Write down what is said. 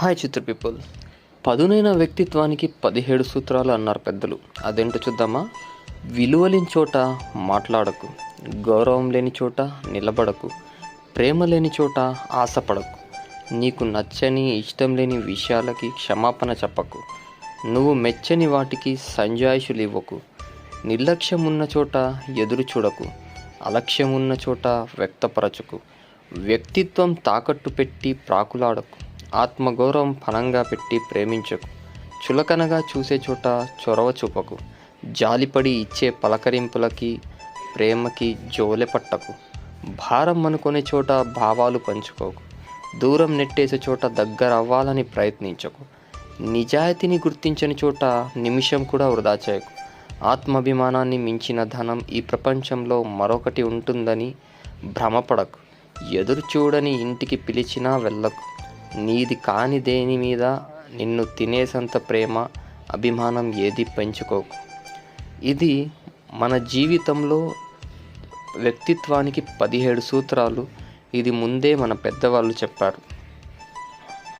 Hi చిత్ర people పదునైన వ్యక్తిత్వానికి పదిహేడు సూత్రాలు అన్నారు పెద్దలు. అదేంటో చూద్దామా? విలువలేని చోట మాట్లాడకు. గౌరవం లేని చోట నిలబడకు. ప్రేమ లేని చోట ఆశపడకు. నీకు నచ్చని ఇష్టం లేని విషయాలకి క్షమాపణ చెప్పకు. నువ్వు మెచ్చని వాటికి సంజాయిషులు ఇవ్వకు నిర్లక్ష్యం ఉన్న చోట ఎదురు చూడకు. అలక్ష్యం ఉన్న చోట వ్యక్తపరచకు. వ్యక్తిత్వం తాకట్టు పెట్టి ప్రాకులాడకు. ఆత్మగౌరవం పణంగా పెట్టి ప్రేమించకు. చులకనగా చూసే చోట చొరవ చూపకు. జాలిపడి ఇచ్చే పలకరింపులకి ప్రేమకి జోలె పట్టకు. భారం అనుకునే చోట భావాలు పంచుకోకు. దూరం నెట్టేసే చోట దగ్గర అవ్వాలని ప్రయత్నించకు. నిజాయితీని గుర్తించని చోట నిమిషం కూడా వృధా చేయకు. ఆత్మాభిమానాన్ని మించిన ధనం ఈ ప్రపంచంలో మరొకటి ఉంటుందని భ్రమపడకు. ఎదురు చూడని ఇంటికి పిలిచినా వెళ్ళకు. నీది కాని దేని మీద నిన్ను తినేసంత ప్రేమ అభిమానం ఏది పెంచుకోకు. ఇది మన జీవితంలో వ్యక్తిత్వానికి పదిహేడు సూత్రాలు. ఇది ముందే మన పెద్దవాళ్ళు చెప్పారు.